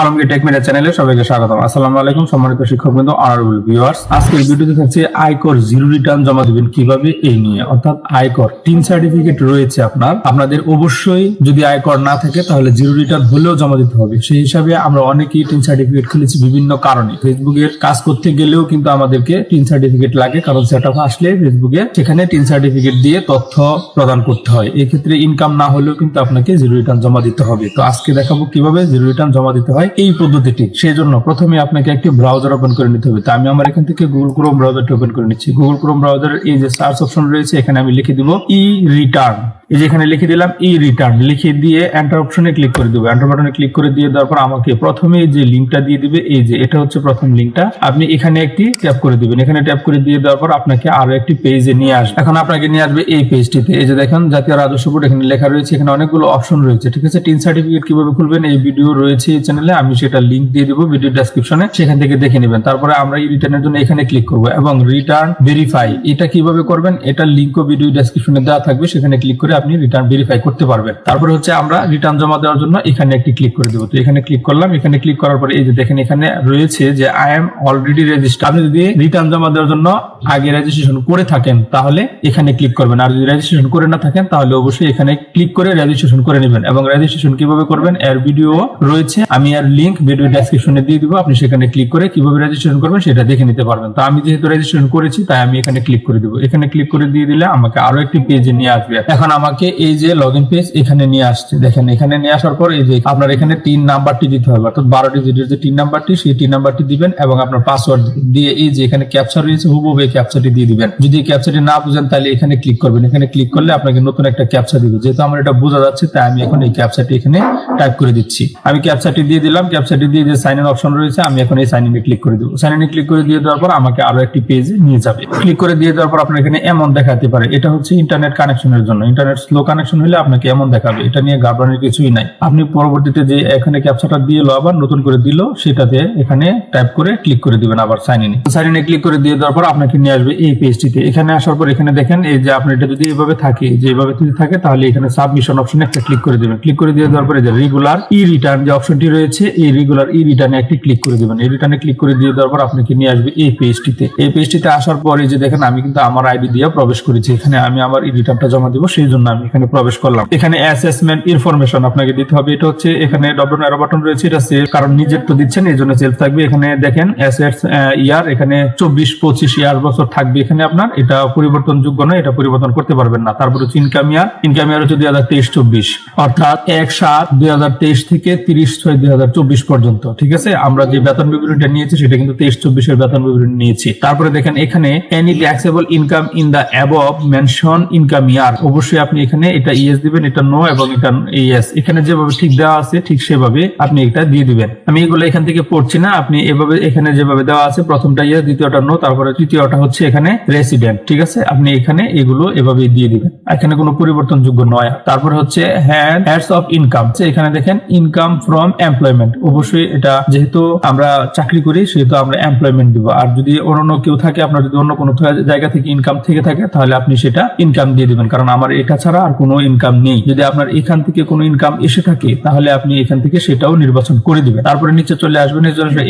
Alamgir take media চ্যানেলে সবাইকে স্বাগতম। আসসালামু আলাইকুম সম্মানিত শিক্ষকবৃন্দ অনারেবল ভিউয়ার্স আজকের ভিডিওতে থাকছে আয়কর জিরো রিটার্ন জমা দিবেন কীভাবে এই নিয়ে। অর্থাৎ আয়কর তিন সার্টিফিকেট রয়েছে আপনার। আপনাদের অবশ্যই যদি আয়কর না থাকে তাহলে জিরো রিটার্ন হলেও জমা দিতে হবে। সেই হিসাবে আমরা অনেকেই তিন সার্টিফিকেট খুলেছি বিভিন্ন কারণে। ফেসবুকের কাজ করতে গেলেও কিন্তু আমাদেরকে তিন সার্টিফিকেট লাগে, কারণ সেট আপ আসলে ফেসবুকে সেখানে তিন সার্টিফিকেট দিয়ে তথ্য প্রদান করতে হয়। এক্ষেত্রে ইনকাম না হলেও কিন্তু আপনাকে জিরো রিটার্ন জমা দিতে হবে। তো আজকে দেখাবো কীভাবে জিরো রিটার্ন জমা দিতে হয়। এই পদ্ধতিটি। সেই জন্য প্রথমে আপনাকে একটি ব্রাউজার ওপেন করে নিতে হবে। তো আমি আমার এখান থেকে গুগল ক্রোম ব্রাউজারটি ওপেন করে নিচ্ছি। গুগল ক্রোম ব্রাউজারের এই যে সার্চ অপশন রয়েছে, এখানে আমি লিখে দিব ই রিটার্ন এই যে এখানে লিখে দিলাম ই রিটার্ন লিখে দিয়ে এন্টার অপশনে ক্লিক করে এন্টার বাটনে ক্লিক করে দিয়ে দেওয়ার পর আমাকে প্রথমে যে লিঙ্কটা দিয়ে দিবে, এই যে এটা হচ্ছে প্রথম লিঙ্কটা আপনি এখানে একটি ট্যাপ করে দিবেন। এখানে ট্যাপ করে দিয়ে দেওয়ার পর আপনাকে আরও একটি পেজে নিয়ে আসবে। এখন আপনাকে নিয়ে আসবে এই পেজটিতে এই যে দেখেন, জাতীয় রাজস্ব বোর্ড এখানে লেখা রয়েছে। এখানে অনেকগুলো অপশন রয়েছে, ঠিক আছে? টিন সার্টিফিকেট কীভাবে খুলবেন? এই ভিডিও রয়েছে এই চ্যানেলে আমি সেটা লিঙ্ক দিয়ে দিব ভিডিও ডেসক্রিপশনে সেখান থেকে দেখে নেবেন। তারপরে আমরা রিটার্নের জন্য এখানে ক্লিক করব এবং রিটার্ন ভেরিফাই এটা কীভাবে করবেন? এটা লিঙ্কও ভিডিও ডেসক্রিপশনে দেওয়া থাকবে, সেখানে ক্লিক করে আপনি রিটার্ন ভেরিফাই করতে পারবেন। তারপরে হচ্ছে আমরা রিটার্ন জমা দেওয়ার জন্য এখানে একটি ক্লিক করে দেবো। তো এখানে ক্লিক করলাম, এখানে ক্লিক করার পরে এই যে দেখেন, এখানে রয়েছে যে আই এম অলরেডি রেজিস্টার আপনি যদি রিটার্ন জমা দেওয়ার জন্য আগে রেজিস্ট্রেশন করে থাকেন, তাহলে এখানে ক্লিক করবেন। আর যদি রেজিস্ট্রেশন করে না থাকেন, তাহলে অবশ্যই এখানে ক্লিক করে রেজিস্ট্রেশন করে নেবেন। এবং রেজিস্ট্রেশন কীভাবে করবেন? এর ভিডিও রয়েছে। আমি এর লিংক ভিডিও ডেসক্রিপশনে দিয়ে দিব। আপনি সেখানে ক্লিক করে কীভাবে রেজিস্ট্রেশন করবেন সেটা দেখে নিতে পারবেন। তো আমি যেহেতু রেজিস্ট্রেশন করেছি, তাই আমি এখানে ক্লিক করে দিব। এখানে ক্লিক করে দিয়ে দিলে আমাকে আরও একটি পেজে নিয়ে আসবে। এখন আমাকে এই যে লগ ইন পেজ এখানে নিয়ে আসছে। দেখেন, এখানে নিয়ে আসার পর এই যে আপনার এখানে তিন নাম্বারটি দিতে হবে। অর্থাৎ বারো ডিজিটের যে তিন নাম্বারটি, সেই তিন নাম্বারটি দিবেন এবং আপনার পাসওয়ার্ড দিয়ে এই যে এখানে ক্যাপচার রয়েছে, হুবহু এই ক্যাপচারটি দিয়ে দিবেন। যদি ক্যাপচারটি না বুঝেন, তাহলে এখানে ক্লিক করবেন। এখানে ক্লিক করলে আপনাকে নতুন একটা ক্যাপচা দিবে। যেহেতু আমার এটা বোঝা যাচ্ছে, তাই আমি এখন এই ক্যাপচারটি এখানে টাইপ করে দিচ্ছি। আমি ক্যাপচারটি দিয়ে দিলাম ক্যাপচারটি দিয়ে যে সাইন ইন অপশন রয়েছে, আমি এখন এই সাইন ইনে ক্লিক করে দেবো। সাইন ইনে ক্লিক করে দিয়ে দেওয়ার পর আমাকে আরও একটি পেজে নিয়ে যাবে। ক্লিক করে দিয়ে দেওয়ার পর আপনার এখানে এমন দেখাতে পারে। এটা হচ্ছে ইন্টারনেট কানেকশনের জন্য। ইন্টারনেট স্লো কানেকশন হলে আপনাকে এমন দেখাবে। এটা নিয়ে ঘাবড়ানোর কিছুই নাই। আপনি পরবর্তীতে যে এখানে ক্যাপচারটা দিয়ে আবার নতুন করে দিল, সেটাতে এখানে টাইপ করে ক্লিক করে দিবেন আবার সাইন ইনে সাইন ইনে ক্লিক করে দিয়ে দেওয়ার পর আপনাকে নিয়ে আসবে এই পেজটিতে এখানে আসার পর এখানে দেখেন, এই যে আপনার এটা যদি এভাবে থাকে, যে এভাবে যদি থাকে, তাহলে এখানে সাবমিশন অপশনে একটা ক্লিক করে দিবেন। ক্লিক করে দিয়ে দেওয়ার পরে যে রেগুলার ই রিটার্ন যে অপশনটি রয়েছে এই রেগুলার ই রিটার্নে একটি ক্লিক করে দিবেন। এই রিটার্নে ক্লিক করে দিয়ে দেওয়ার পর আপনাকে নিয়ে আসবে? এই পেজটিতে এই পেজটিতে আসার পরে যে দেখেন, আমি কিন্তু আমার আইডি দিয়ে প্রবেশ করেছি। এখানে আমি আমার ই রিটার্নটা জমা দিব, সেই জন্য আমি এখানে প্রবেশ করলাম। এখানে অ্যাসেসমেন্ট ইনফরমেশন আপনাকে দিতে হবে। এটা হচ্ছে এখানে ডবল এরো বাটন রয়েছে, এটা সেভ কারণ নিজের তো দিচ্ছেন, এই জন্য সেভ থাকবে। এখানে দেখেন অ্যাসেটস ইয়ার এখানে চব্বিশ, পঁচিশ, ইয়ার বছর থাকবে এখানে আপনার। এটা পরিবর্তনযোগ্য নয়, এটা পরিবর্তন করতে পারবেন না। তারপর হচ্ছে ইনকাম ইয়ার ইনকাম ইয়ার হচ্ছে দুই হাজার তেইশ, চব্বিশ। অর্থাৎ এক সাত দুই হাজার তেইশ থেকে তিরিশ ছয় দুই হাজার চব্বিশ পর্যন্ত, ঠিক আছে? আমরা যে বেতন বিবরণীটা নিয়েছি, সেটা কিন্তু তেইশ চব্বিশের বেতন বিবরণী নিয়েছি। তারপরে দেখেন, এখানে any taxable income in the above mention income year অবশ্যই আপনি এখানে এটা ইএস দিবেন, এটা নো এবং এটা ইএস এখানে যেভাবে ঠিক দেওয়া আছে, ঠিক সেভাবে আপনি এটা দিয়ে দিবেন। আমি এগুলো এখান থেকে পড়ছি না, আপনি এভাবে এখানে যেভাবে দেওয়া আছে, প্রথমটা ইয়েস দ্বিতীয়টা নো তারপরে তৃতীয়টা হচ্ছে এখানে রেসিডেন্ট ঠিক আছে? আপনি এখানে এগুলো এভাবে দিয়ে দিবেন। এখানে কোনো পরিবর্তনযোগ্য নয়। তারপরে হচ্ছে হ্যান্ড হ্যাডস অফ ইনকাম এখানে দেখেন ইনকাম ফ্রম এমপ্লয়মেন্ট অবশ্যই এটা যেহেতু আমরা চাকরি করি, সেহেতু আমরা এমপ্লয়মেন্ট দিব। আর যদি অন্য কেউ থাকে, আপনার যদি অন্য কোনো জায়গা থেকে ইনকাম থেকে থাকে, তাহলে আপনি সেটা ইনকাম দিয়ে দিবেন। কারণ আমার এটা ছাড়া আর কোনো ইনকাম নেই। যদি আপনার এখান থেকে কোনো ইনকাম এসে থাকে, তাহলে আপনি এখান থেকে সেটাও নির্বাচন করে দিবেন। তারপরে নিচে চলে আসবেন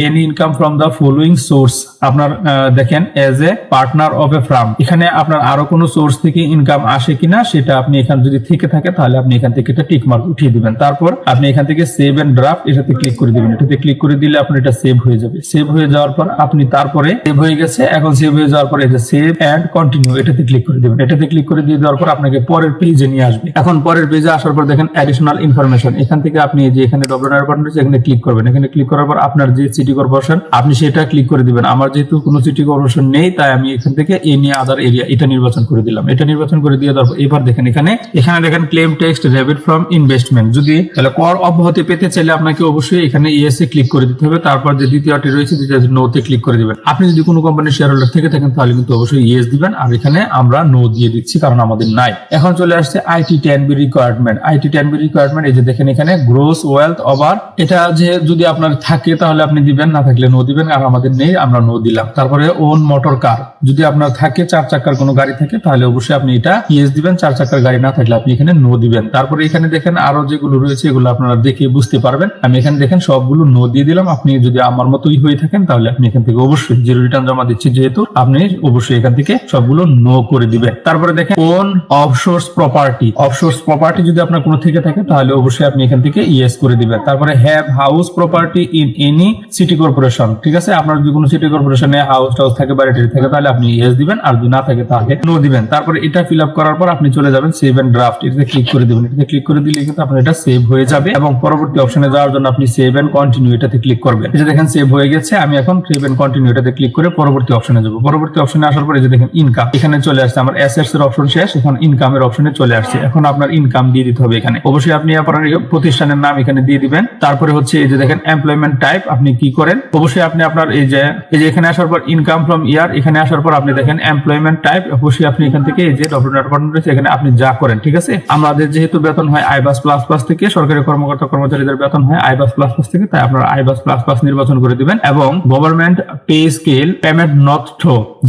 any income from the following source আপনার দেখেন as a partner of a firm এখানে আপনার আরও কোনো সোর্স থেকে ইনকাম আসে কিনা, সেটা আপনি এখান যদি থেকে থাকে, তাহলে আপনি এখান থেকে এটা টিক মার্ক উঠিয়ে দিবেন। তারপর আপনি এখান থেকে সেভ এন্ড ড্রাফট এটাতে ক্লিক করে দিবেন। এটাতে ক্লিক করে দিলে আপনার এটা সেভ হয়ে যাবে। সেভ হয়ে যাওয়ার পর আপনি তারপরে সেভ হয়ে গেছে। এখন সেভ হয়ে যাওয়ার পরে এটা সেভ এন্ড কন্টিনিউ এটাতে ক্লিক করে দিবেন। এটাতে ক্লিক করে দিয়ে দেওয়ার পর আপনাকে পরের পেজে নিয়ে আসবে। এখন পরের পেজে আসার পর দেখেন অ্যাডিশনাল ইনফরমেশন এখান থেকে আপনি যে এখানে ডবল বাটন রয়েছে, এখানে ক্লিক করবেন। এখানে ক্লিক করার পর আপনার যে সিটি কর্পোরেশন আপনি সেটা ক্লিক করে দিবেন। আমার যেহেতু কোনো সিটি কর্পোরেশন নেই, তাই আমি এখান থেকে এ নিয়ে আদার এরিয়া এটা নির্বাচন করে দিলাম। এটা নির্বাচন করে দিয়ে দেওয়ার পর এবার দেখেন এখানে এখানে দেখেন claim tax rebate from investment যদি তাহলে কর অব্যাহতি পেতে চাইলে আপনাকে অবশ্যই এখানে ইএস এ ক্লিক করে দিতে হবে। তারপর যে দ্বিতীয়টি রয়েছে, দ্বিতীয়টি নোতে ক্লিক করে দিবেন। আপনি যদি কোনো কোম্পানির শেয়ার হোল্ডার থেকে থাকেন, তাহলে কিন্তু অবশ্যই ইএস দিবেন। আর এখানে আমরা নো দিয়ে দিচ্ছি, কারণ আমাদের নাই। এখন চলে আসছে IT ten B requirement IT ten B requirement এই যে দেখেন এখানে গ্রোস ওয়েলথ ওভার এটা যে যদি আপনার থাকে, তাহলে আপনি দিবেন, না থাকলে নো দিবেন, আর আমাদের নেই, আমরা নো দিলাম। তারপরে ওন মোটর কার যদি আপনার থাকে, চার চাকার কোনো গাড়ি থাকে, তাহলে অবশ্যই আপনি এটা ইয়েস দিবেন। চার চাকার গাড়ি না থাকলে আপনি এখানে নো দিবেন। তারপরে এখানে দেখেন, আরও যেগুলো রয়েছে, এগুলো আপনারা দেখে বুঝতে পারবেন। আমি এখানে দেখেন, সবগুলো নো দিয়ে দিলাম। আপনি যদি আমার মতোই হয়ে থাকেন, তাহলে আপনি এখান থেকে অবশ্যই জিরো রিটার্ন জমা দিচ্ছি যেহেতু আপনি অবশ্যই এখান থেকে সবগুলো নো করে দিবেন। তারপরে দেখেন কোন অফসোর্স প্রপার্টি অফসোর্স প্রপার্টি যদি আপনার কোনো থেকে থাকে, তাহলে অবশ্যই আপনি এখান থেকে ইয়েস করে দিবেন। তারপরে have house property in any city corporation ঠিক আছে? আপনার যদি কোনো সিটি কর্পোরেশনে হাউস টাউস থাকে টাড়ি থাকে, তাহলে আপনি ইয়েস দিবেন। আর যদি না থাকে, তাহলে নো দিবেন। তারপরে এটা ফিল আপ করার পর আপনি চলে যাবেন সেভ এন্ড ড্রাফট এটাতে ক্লিক করে দিবেন। এটাতে ক্লিক করে দিলে কিন্তু আপনার এটা সেভ হয়ে যাবে এবং পরবর্তী অপশনে যাওয়ার জন্য আপনি সেভ এন্ড কন্টিনিউ এটাতে ক্লিক করবেন। এই যে দেখেন সেভ হয়ে গেছে, আমি এখন সেভ এন্ড কন্টিনিউ এটাতে ক্লিক করে পরবর্তী অপশনে যাব। পরবর্তী অপশনে আসার পরে যে দেখেন ইনকাম এখানে চলে আসছে আমার অ্যাসেটস এর অপশন শেষ, এখন ইনকামের অপশনে চলে আসছে। এখন আপনার ইনকাম দিয়ে দিতে হবে এখানে। অবশ্যই আপনি আপনার প্রতিষ্ঠানের নাম এখানে দিয়ে দিবেন। তারপরে হচ্ছে এই যে দেখেন এমপ্লয়মেন্ট টাইপ আপনি কি করেন? অবশ্যই আপনি আপনার এই যে এই যে এখানে আসার পর ইনকাম ফ্রম ইয়ার এখানে আসার পর আপনি দেখেন এমপ্লয়মেন্ট টাইপ অবশ্যই আপনি এখান থেকে এই যে ডব্লিউ বাটন রয়েছে, এখানে আপনি যা করেন, ঠিক আছে? আমাদের যেহেতু বেতন হয় আইবাস প্লাস প্লাস থেকে, সরকারি কর্মকর্তা কর্মচারীদের বেতন হয় আইবাস প্লাস প্লাস থেকে তাই আপনার আইবাস প্লাস প্লাস নির্বাচন করে দিবেন এবং government pay scale payment not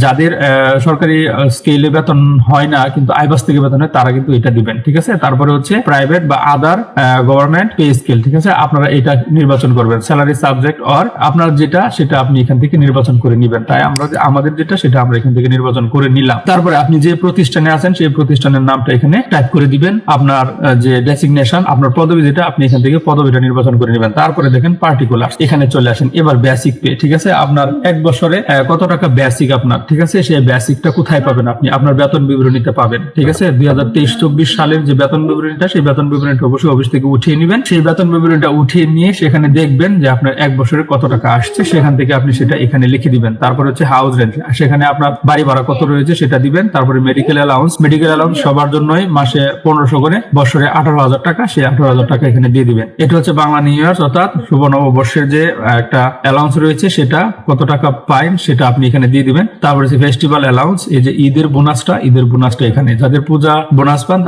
যাদের সরকারি স্কেলে বেতন হয় না, কিন্তু আইবাস থেকে বেতন হয়, তারা কিন্তু এটা দিবেন, ঠিক আছে? তারপরে হচ্ছে প্রাইভেট বা আদার গভর্নমেন্ট পে স্কেল ঠিক আছে? আপনারা এটা নির্বাচন করবেন স্যালারি সাবজেক্ট অর আপনার যেটা, সেটা আপনি এখান থেকে নির্বাচন করে নিবেন। তাই আমরা আমাদের যেটা, সেটা আমরা এখান থেকে নির্বাচন করে নিলাম। তারপরে আপনি যে প্রতিষ্ঠানে আছেন, সেই প্রতিষ্ঠানের নামটা এখানে টাইপ করে দিবেন। আপনার যে ডেসিগনেশন আপনার পদবি যেটা, আপনি এখান থেকে পদবিটা নির্বাচন করে নেবেন। তারপরে দেখেন পার্টিকুলার এখানে চলে আসেন। এবার বেসিক পে ঠিক আছে? আপনার এক বছরে কত টাকা বেসিক আপনার, ঠিক আছে? সেই বেসিকটা কোথায় পাবেন আপনি? আপনার বেতন বিবরণীতে পাবেন, ঠিক আছে? দুই হাজার তেইশ চব্বিশ সালের যে বেতন বিবরণীটা, সেই বেতন বিবরণীটা অবশ্যই অফিস থেকে উঠিয়ে নেবেন। সেই বেতন বিবরণীটা উঠিয়ে নিয়ে সেখানে দেখবেন যে আপনার এক বছরে কত টাকা আসছে। সেখান থেকে আপনি সেটা এখানে লিখে দিবেন। তারপর হচ্ছে হাউস রেন্ট সেখানে আপনার বাড়ি ভাড়া কত রয়েছে সেটা দিবেন। তারপরে মেডিকেল অ্যালাউন্স মেডিকেল অ্যালাউন্স সবার জন্যই মাসে পনেরোশো করে, বছরে আঠারো হাজার টাকা। সেই আঠারো হাজার টাকা এখানে দিয়ে দিবেন। এটা হচ্ছে বাংলা নিউ ইয়ার্স অর্থাৎ শুভ নববর্ষের যে একটা অ্যালাউন্স রয়েছে, সেটা কত টাকা পাইন, সেটা আপনি এখানে দিয়ে দিবেন। তারপরে হচ্ছে ফেস্টিভ্যাল অ্যালাউন্স এই যে ঈদের বোনাসটা ঈদের বোনাসটা এখানে। যাদের পূজা বোনাস পান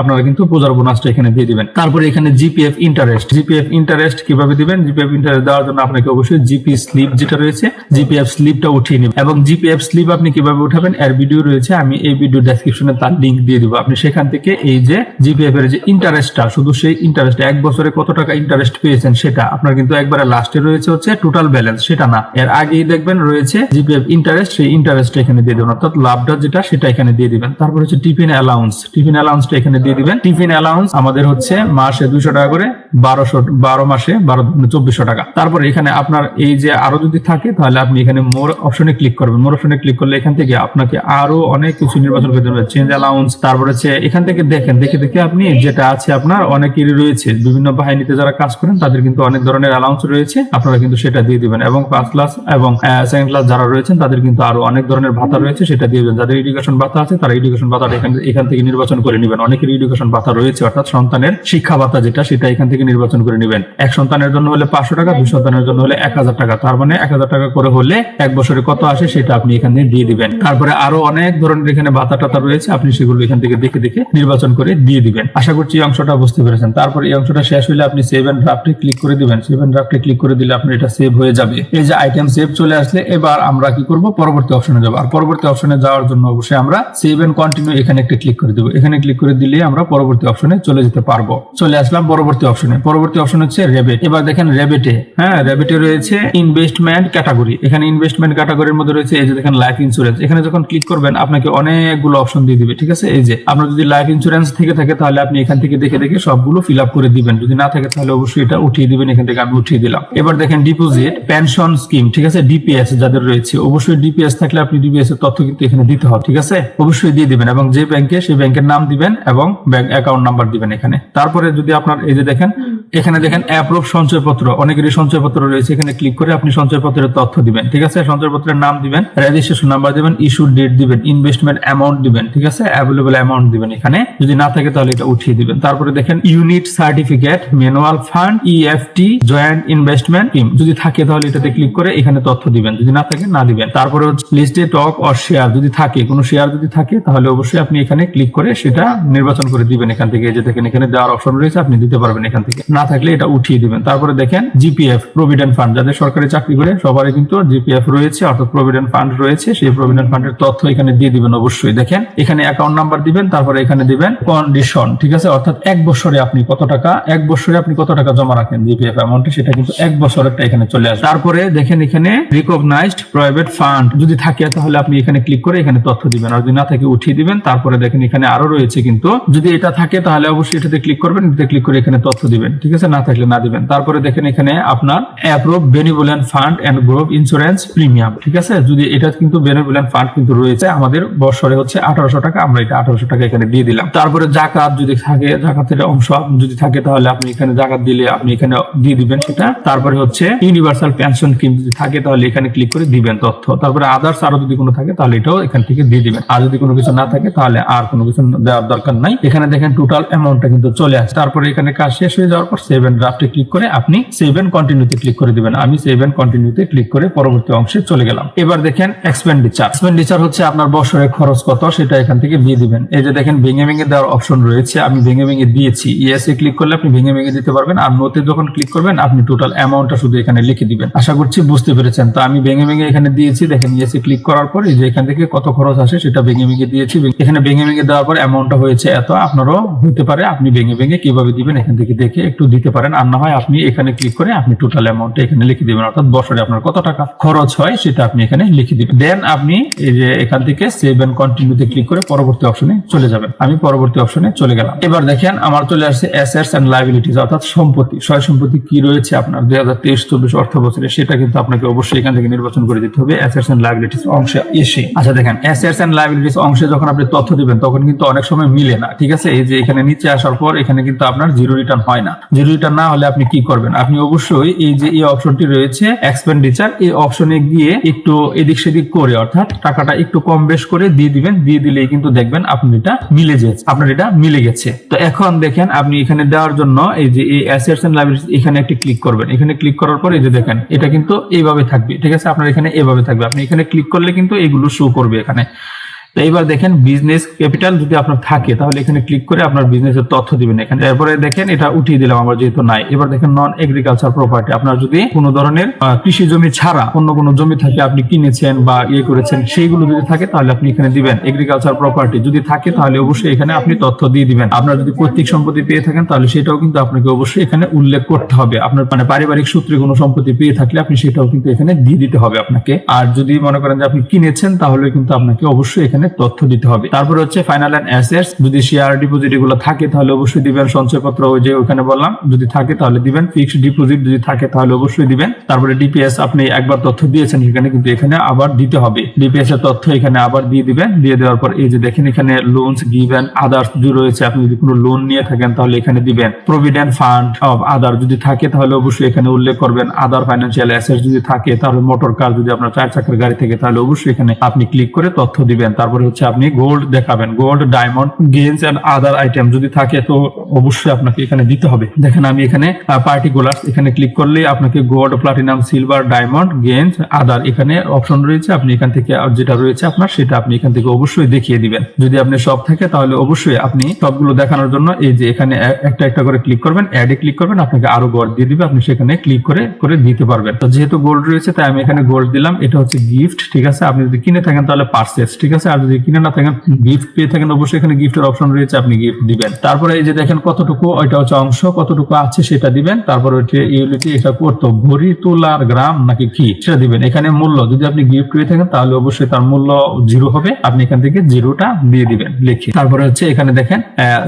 আপনারা কিন্তু পূজার বোনাসটা এখানে দিয়ে দিবেন। তারপরে এখানে জিপিএফ ইন্টারেস্ট জিপিএফ ইন্টারেস্ট কীভাবে দিবেন? জিপিএফ ইন্টারেস্ট দেওয়ার জন্য আপনাকে অবশ্যই জিপি স্লিপ যেটা রয়েছে জিপিএফ স্লিপটা উঠিয়ে নেবেন। এবং জিপিএফ স্লিপ আপনি কীভাবে উঠাবেন, এর ভিডিও রয়েছে, আমি এই ভিডিও ডেসক্রিপশনে তার লিংক দিয়ে দিব। আপনি সেখান থেকে এই যে জিপিএফ এর যে ইন্টারেস্টটা শুধু সেই ইন্টারেস্ট এক বছরে কত টাকা ইন্টারেস্ট পেয়েছেন সেটা আপনার কিন্তু একবারে লাস্টে রয়েছে হচ্ছে টোটাল ব্যালেন্স সেটা না। এর আগেই দেখবেন রয়েছে জিপিএফ ইন্টারেস্ট সেই ইন্টারেস্ট এখানে দিয়ে দেবেন। অর্থাৎ লাভটা যেটা, সেটা এখানে দিয়ে দিবেন। তারপর হচ্ছে টিফিন অ্যালাউন্স টিফিন অ্যালাউন্সটা এখানে দিয়ে দিবেন। টিফিন অ্যালাউন্স আমাদের হচ্ছে মাসে দুইশো টাকা করে, বারোশো, বারো মাসে বারো, চব্বিশশো টাকা। তারপর এখানে আপনার এই যে আরও যদি থাকে, তাহলে আপনি এখানে মোর অপশনে ক্লিক করবেন। মোর অপশনে ক্লিক করলে এখান থেকে আপনাকে আরও অনেক কিছু নির্বাচন করতে হবে। চেঞ্জ অ্যালাউন্স তারপর হচ্ছে এখান থেকে দেখেন, দেখে দেখে আপনি যেটা আছে আপনার, অনেকেরই রয়েছে। বিভিন্ন বাহিনীতে যারা কাজ করেন, তাদের কিন্তু অনেক ধরনের অ্যালাউন্স রয়েছে, আপনারা কিন্তু সেটা দিয়ে দিবেন। এবং ফার্স্ট ক্লাস এবং সেকেন্ড ক্লাস যারা রয়েছেন, তাদের কিন্তু আরও অনেক ধরনের ভাতা রয়েছে, সেটা দিয়ে দেবেন। যাদের এডুকেশন ভাতা আছে, তারা এডুকেশন ভাতাটা এখান এখান থেকে নির্বাচন করে নেবেন। অনেকের এডুকেশন ভাতা রয়েছে, অর্থাৎ সন্তানের শিক্ষা ভাতা যেটা, সেটা এখান থেকে নির্বাচন করে নেবেন। এক সন্তানের জন্য হলে পাঁচশো টাকা, দুই সন্তানের জন্য হলে এক হাজার টাকা। তার মানে এক হাজার টাকা করে হলে এক বছরে কত আসে, সেটা আপনি এখান থেকে দিয়ে দিবেন। তারপরে আরও অনেক ধরনের এখানে ভাতা টাতা রয়েছে, আপনি সেগুলো এখান থেকে দেখে দেখে নির্বাচন করে দিয়ে দিবেন। আশা করছি এই অংশটা বুঝতে পেরেছেন। তারপর এই অংশটা শেষ হলে আপনি সেভ এন্ড ড্রাফটে ক্লিক করে দিবেন। সেভ এন্ড ড্রাফটে ক্লিক করে দিলে আপনার এটা সেভ হয়ে যাবে। এই যে আইটেম সেভ চলে আসলে এবার আমরা কি করব? পরবর্তী অপশনে যাব। আর পরবর্তী অপশনে যাওয়ার জন্য অবশ্যই আমরা সেভ এন্ড কন্টিনিউ এখানে একটা ক্লিক করে দেব। এখানে ক্লিক করে দিলে আমরা পরবর্তী অপশনে চলে যেতে পারব। চলে আসলাম পরবর্তী অপশনে পরবর্তী অপশন হচ্ছে রেবেট এবার দেখেন রেবেটে হ্যাঁ রেবেটে রয়েছে ইনভেস্টমেন্ট ক্যাটাগরি এখানে ইনভেস্টমেন্ট ক্যাটাগরির মধ্যে রয়েছে এই যে দেখেন লাইফ ইন্স্যুরেন্স এখানে যখন ক্লিক করবেন, আপনাকে অনেকগুলো অপশন দিয়ে দিবে, ঠিক আছে? এই যে, আপনার যদি লাইফ ইন্স্যুরেন্স থেকে থাকে, তাহলে আপনি এখান থেকে দেখে দেখে সবগুলো ফিল আপ করে দিবেন। যদি না থাকে, তাহলে অবশ্যই এটা উঠিয়ে দিবেন এখান থেকে আমি উঠিয়ে দিলাম। এবার দেখেন ডিপোজিট পেনশন স্কিম ঠিক আছে? ডিপিএস যাদের রয়েছে অবশ্যই ডিপিএস থাকলে আপনি ডিপিএস এর তথ্য কিন্তু এখানে দিতে হবে ঠিক আছে? অবশ্যই দিয়ে দিবেন এবং যে ব্যাংকে সেই ব্যাংকের নাম দিবেন এবং ব্যাংক অ্যাকাউন্ট নাম্বার দিবেন এখানে। তারপরে যদি আপনার এই যে দেখেন এখানে দেখেন অ্যাপ্রুভ সঞ্চয়পত্র অনেকেরই সঞ্চয়পত্র রয়েছে এখানে ক্লিক করে আপনি সঞ্চয়পত্রের তথ্য দিবেন ঠিক আছে? সঞ্চয়পত্রের নাম দিবেন রেজিস্ট্রেশন নাম্বার দিবেন ইস্যু ডেট দিবেন ইনভেস্টমেন্ট অ্যামাউন্ট দিবেন ঠিক আছে? অ্যাভেলেবল অ্যামাউন্ট দিবেন এখানে। যদি না থাকে তাহলে এটা উঠিয়ে দিবেন। তারপরে দেখেন unit certificate mutual fund EFT joint investment scheme যদি থাকে তাহলে এটাতে ক্লিক করে এখানে তথ্য দিবেন। যদি না থাকে, না দিবেন। তারপরে লিস্টে টক অর শেয়ার যদি থাকে, কোনো শেয়ার যদি থাকে, তাহলে অবশ্যই আপনি এখানে ক্লিক করে সেটা নির্বাচন করে দিবেন এখান থেকে। যে দেখেন, এখানে দেওয়ার অপশন রয়েছে, আপনি দিতে পারবেন এখান থেকে। না থাকলে এটা উঠিয়ে দিবেন। তারপরে দেখেন জিপিএফ প্রভিডেন্ট ফান্ড যাদের সরকারি চাকরি করে, সবারই কিন্তু জিপিএফ রয়েছে, অর্থাৎ প্রভিডেন্ট ফান্ড রয়েছে। সেই প্রভিডেন্ট ফান্ডের তথ্য এখানে দিয়ে দিবেন অবশ্যই। দেখেন, এখানে অ্যাকাউন্ট নাম্বার দিবেন, তারপরে এখানে দিবেন কন্ডিশন ঠিক আছে? অর্থাৎ এক বছরে আপনি কত টাকা, এক বছরে আপনি কত টাকা জমা রাখেন? জিপিএফ অ্যামাউন্টে সেটা কিন্তু এক এখানে চলে তারপরে দেখেন এখানে রিকগনাইজড প্রাইভেট ফান্ড যদি থাকে তাহলে আপনি এখানে ক্লিক করে এখানে তথ্য দিবেন। আর যদি না থাকে উঠিয়ে দিবেন। তারপরে দেখেন এখানে আরও রয়েছে কিন্তু। যদি এটা থাকে তাহলে অবশ্যই এটাতে ক্লিক করবেন। এটাতে ক্লিক করে এখানে তথ্য দিবেন। ঠিক আছে? না থাকলে না দিবেন। তারপরে দেখেন এখানে আপনার approve fund and group insurance premium ঠিক আছে? যদি এটা কিন্তু বেনিভোলেন্ট ফান্ড কিন্তু রয়েছে, আমাদের বছরে হচ্ছে আঠারোশো টাকা। আমরা এটা আঠারোশো টাকা এখানে দিয়ে দিলাম। তারপরে জাকাত যদি থাকে, জাকাতের অংশ যদি থাকে তাহলে আপনি এখানে জাকাত দিলে আপনি এখানে দিয়ে দিবেন সেটা। তারপরে হচ্ছে ইউনিভার্সাল পেনশন স্কিম যদি থাকে তাহলে এখানে ক্লিক করে দিবেন তথ্য। তারপরে আদার্স আরও যদি কোনো থাকে তাহলে এটাও এখান থেকে দিয়ে দিবেন। আর যদি কোনো কিছু না থাকে তাহলে আর কোনো কিছু দেওয়ার দরকার নাই। এখানে দেখেন টোটাল অ্যামাউন্টটা কিন্তু চলে আসে তারপরে এখানে কাজ শেষ হয়ে যাওয়ার পর সেভেন ড্রাফটে ক্লিক করে আপনি সেভেন কন্টিনিউতে ক্লিক করে দিবেন। আমি সেভেন কন্টিনিউতে ক্লিক করে পরবর্তী অংশে চলে গেলাম। এবার দেখেন এক্সপেন্ডিচার এক্সপেন্ডিচার হচ্ছে আপনার বছরের খরচ কত সেটা এখান থেকে দিয়ে দিবেন। এই যে দেখেন ভেঙে ভেঙে দেওয়ার অপশন রয়েছে। আমি ভেঙে ভেঙে দিয়েছি। ইয়েসে ক্লিক করলে আপনি ভেঙে ভেঙে দিতে পারবেন। আর নোতে যখন ক্লিক করবেন, আপনি টোটাল অ্যামাউন্টটা শুধু এখানে লিখে দিবেন। আশা করছি বুঝতে পেরেছেন। তো আমি ভেঙে ভেঙে এখানে দিয়েছি। দেখেন ইয়েসে ক্লিক করার পর যে এখান থেকে কত খরচ আসে সেটা ভেঙে ভেঙে দিয়েছি। এখানে ভেঙে ভেঙে দেওয়ার পর অ্যামাউন্টটা হয়েছে এত। আপনারও হতে পারে, আপনি ভেঙে ভেঙে কীভাবে দিবেন এখান থেকে দেখে একটু দিতে পারেন। আর না হয় আপনি এখানে ক্লিক করে আপনি টোটাল অ্যামাউন্টটা এখানে লিখে দিবেন। অর্থাৎ বছরে আপনার কত টাকা খরচ হয় সেটা আপনি এখানে লিখে দিবেন। দেন আপনি এই যে এখান থেকে সেভ এন্ড কন্টিনিউতে ক্লিক করে পরবর্তী অপশনে চলে যাবেন। আমি পরবর্তী অপশনে চলে গেলাম। এবার দেখেন, আমার চলে আসছে অ্যাসেটস এন্ড লাইবিলিটিস অর্থাৎ সম্পত্তি। সয় সম্পত্তি কি রয়েছে আপনার? দুই হাজার তেইশ, চব্বিশ অর্থ বছরে সেটা কিন্তু আপনাকে অবশ্যই এখান থেকে নির্বাচন করে দিতে হবে। অ্যাসেটস এন্ড লাইবিলিটিস অংশে এসে। আচ্ছা দেখেন অ্যাসেটস এন্ড লাইবিলিটিস অংশে যখন আপনি তথ্য দিবেন, তখন কিন্তু অনেক সময় মিলে না, ঠিক আছে? এই যে এখানে নিচে আসার পর এখানে কিন্তু আপনার জিরো রিটার্ন হয় না। জিরো রিটার্ন না হলে আপনি কি করবেন? আপনি অবশ্যই এই যে এই অপশনটি রয়েছে এক্সপেন্ডিচার এই অপশনে গিয়ে একটু এদিক সেদিক করে, অর্থাৎ টাকাটা একটু কম বেশ করে দিয়ে দিবেন। দিয়ে দিলেই কিন্তু দেখবেন আপনি এটা মিলে গেছে, আপনার এটা মিলে গেছে। তো এখন দেখেন, আপনি এখানে দেওয়ার জন্য এই যে এই অ্যাসেটস এন্ড লাইবিলিটিস এখানে একটি ক্লিক করবেন। এখানে ক্লিক করার পর এই যে দেখেন, এটা কিন্তু এইভাবে থাকবে। ঠিক আছে? আপনার এখানে এভাবে থাকবে। আপনি এখানে ক্লিক করলে কিন্তু এগুলো শো করবে এখানে। তো এইবার দেখেন বিজনেস ক্যাপিটাল যদি আপনার থাকে, তাহলে এখানে ক্লিক করে আপনার বিজনেসের তথ্য দিবেন এখানে। এরপরে দেখেন এটা উঠিয়ে দিলাম আমার যেহেতু নাই। এবার দেখেন নন এগ্রিকালচার প্রপার্টি আপনার যদি কোনো ধরনের কৃষি জমি ছাড়া অন্য কোনো জমি থাকে আপনি কিনেছেন বা ইয়ে করেছেন, সেইগুলো যদি থাকে তাহলে আপনি এখানে দিবেন। এগ্রিকালচার প্রপার্টি যদি থাকে তাহলে অবশ্যই এখানে আপনি তথ্য দিয়ে দিবেন। আপনার যদি পৈতৃক সম্পত্তি পেয়ে থাকেন তাহলে সেটাও কিন্তু আপনাকে অবশ্যই এখানে উল্লেখ করতে হবে। আপনার মানে পারিবারিক সূত্রে কোনো সম্পত্তি পেয়ে থাকলে আপনি সেটাও কিন্তু এখানে দিয়ে দিতে হবে আপনাকে। আর যদি মনে করেন যে আপনি কিনেছেন তাহলে কিন্তু আপনাকে অবশ্যই এখানে তথ্য দিতে হবে। তারপরে হচ্ছে ফাইনাল অ্যান্ড অ্যাসেটস যদি শেয়ার ডিপোজিট এগুলো থাকে তাহলে অবশ্যই দিবেন। সঞ্চয়পত্র ওই যে ওখানে বললাম, যদি থাকে তাহলে দিবেন। ফিক্সড ডিপোজিট যদি থাকে তাহলে অবশ্যই দিবেন। তারপরে ডিপিএস আপনি একবার তথ্য দিয়েছেন এখানে কিন্তু এখানে আবার দিতে হবে। ডিপিএস এর তথ্য এখানে আবার দিয়ে দিবেন। দিয়ে দেওয়ার পর এই যে দেখেন এখানে লোনস গিভেন আদার্স যদি রয়েছে, আপনি যদি কোনো লোন নিয়ে থাকেন তাহলে এখানে দিবেন। প্রভিডেন্ট ফান্ড অফ আদার যদি থাকে তাহলে অবশ্যই এখানে উল্লেখ করবেন। আদার ফাইন্যান্সিয়াল অ্যাসেট যদি থাকে তাহলে মোটর কার যদি আপনার চার চাকার গাড়ি থেকে তাহলে অবশ্যই এখানে আপনি ক্লিক করে তথ্য দিবেন। তারপরে হচ্ছে আপনি গোল্ড দেখাবেন। Gold diamond gems and other item যদি থাকে তো অবশ্যই আপনাকে এখানে দিতে হবে। দেখেন আমি এখানে পার্টিকুলার এখানে ক্লিক করলে আপনাকে gold platinum silver diamond gems other এখানে অপশন রয়েছে। আপনি এখান থেকে যেটা রয়েছে আপনার সেটা আপনি এখান থেকে অবশ্যই দেখিয়ে দিবেন। যদি আপনি সব থাকে তাহলে অবশ্যই আপনি সবগুলো দেখানোর জন্য এই যে এখানে একটা একটা করে ক্লিক করবেন অ্যাডে ক্লিক করবেন, আপনাকে আরও গোল্ড দিয়ে দিবে। আপনি সেখানে ক্লিক করে করে দিতে পারবেন। তো যেহেতু গোল্ড রয়েছে, তাই আমি এখানে গোল্ড দিলাম। এটা হচ্ছে গিফট ঠিক আছে? আপনি যদি কিনে থাকেন তাহলে পার্সেস ঠিক আছে? যদি কিনে না থাকেন গিফট পেয়ে থাকেন, অবশ্যই এখানে গিফটের অপশন রয়েছে, আপনি গিফট দিবেন। তারপরে এই যে দেখেন কতটুকু, ওইটা হচ্ছে অংশ, কতটুকু আছে সেটা দিবেন। তারপরে হচ্ছে ইউনিটি এটা করতো ভরি, তোলার গ্রাম নাকি কি, সেটা দিবেন। এখানে মূল্য, যদি আপনি গিফট পেয়ে থাকেন, তাহলে অবশ্যই তার মূল্য জিরো হবে। আপনি এখান থেকে জিরোটা দিয়ে দিবেন, লিখে। তারপরে হচ্ছে এখানে দেখেন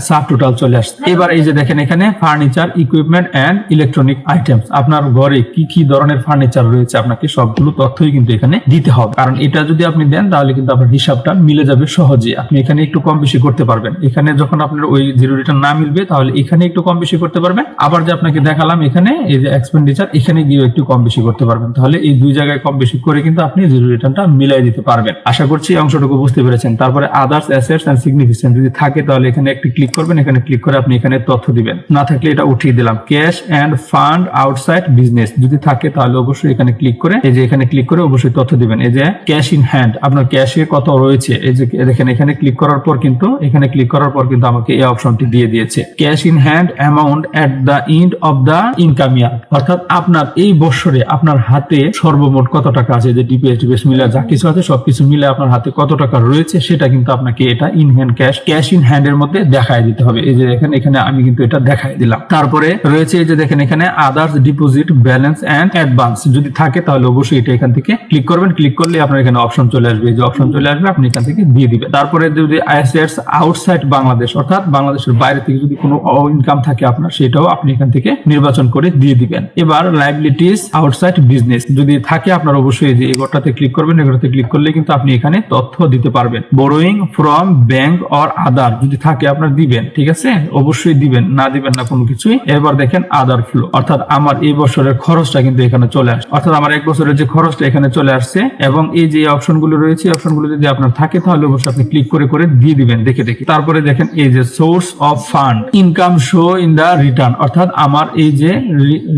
সাব টোটাল চলে আসছে। এবার এই যে দেখেন এখানে furniture equipment and electronic items আপনার ঘরে কি কি ধরনের ফার্নিচার রয়েছে, আপনাকে সবগুলো তথ্যই কিন্তু এখানে দিতে হবে। কারণ এটা যদি আপনি দেন, তাহলে কিন্তু আপনার হিসাবটা মিলে যাবে সহজে আপনি এখানে একটু কম বেশি করতে পারবেন। এখানে যখন আপনার ওই জিরো রিটার্ন না মিলবে, তাহলে এখানে একটু কম বেশি করতে পারবেন। আবার যে আপনাকে দেখালাম এখানে, এই যে এক্সপেন্ডিচার এখানে গিয়ে একটু কম বেশি করতে পারবেন। তাহলে এই দুই জায়গায় কম বেশি করে কিন্তু আপনি জিরো রিটার্নটা মিলাই দিতে পারবেন। আশা করছি অংশটুকু বুঝতে পেরেছেন। তারপরে আদার্স অ্যাসেটস এন্ড সিগনিফিকেন্ট যদি থাকে, তাহলে এখানে একটি ক্লিক করবেন। এখানে ক্লিক করে আপনি এখানে তথ্য দিবেন। না থাকলে এটা উঠিয়ে দিলাম। Cash and fund outside business যদি থাকে, তাহলে অবশ্যই এখানে ক্লিক করে, এই যে এখানে ক্লিক করে অবশ্যই তথ্য দিবেন। এই যে ক্যাশ ইন হ্যান্ড আপনার ক্যাশে কত রয়েছে? দিয়েছে। এই যে দেখেন, এখানে ক্লিক করার পর কিন্তু, এখানে ক্লিক করার পর কিন্তু আমাকে এই অপশনটি দিয়ে দিয়েছে। Cash in hand amount at the end of the income year অর্থাৎ আপনার এই বছরে আপনার হাতে সর্বমোট কত টাকা আছে? যে ডিপিএস টিপিএস মিলে যা কিছু আছে, সবকিছু মিলে আপনার হাতে কত টাকা রয়েছে, সেটা কিন্তু আপনাকে এটা in hand cash cash in hand এর মধ্যে দেখায় দিতে হবে। এই যে দেখেন, এখানে আমি কিন্তু এটা দেখাই দিলাম। তারপরে রয়েছে এই যে দেখেন, এখানে others deposit balance and advance যদি থাকে তাহলে অবশ্যই এটা এখান থেকে ক্লিক করবেন। ক্লিক করলে আপনার এখানে অপশন চলে আসবে। এই যে অপশন চলে আসবে, আপনি এখান থেকে দিয়ে দিবেন তারপরে যদি আইএসএস আউটসাইড বাংলাদেশ, অর্থাৎ বাংলাদেশের বাইরে থেকে যদি কোনো ইনকাম থাকে আপনার, সেটাও আপনি এখান থেকে নির্বাচন করে দিয়ে দিবেন। এবার লাইবিলিটিস আউটসাইড বিজনেস যদি থাকে আপনার অবশ্যই যে এগোটাতে ক্লিক করবেন এগোটাতে ক্লিক করলে কিন্তু আপনি এখানে তথ্য দিতে পারবেন। Borrowing from bank or other যদি থাকে আপনার দিবেন, ঠিক আছে? অবশ্যই দিবেন, না দিবেন না কোনো কিছুই। এবার দেখেন আদার ফ্লো অর্থাৎ আমার এই বছরের খরচটা কিন্তু এখানে চলে আসছে। অর্থাৎ আমার এক বছরের যে খরচটা এখানে চলে আসছে, এবং এই যে অপশনগুলো রয়েছে অপশনগুলো যদি আপনার থাকে তাহলে অবশ্যই আপনি ক্লিক করে করে দিয়ে দিবেন, দেখে দেখে। তারপরে দেখেন এই যে source of fund income show in the return অর্থাৎ আমার এই যে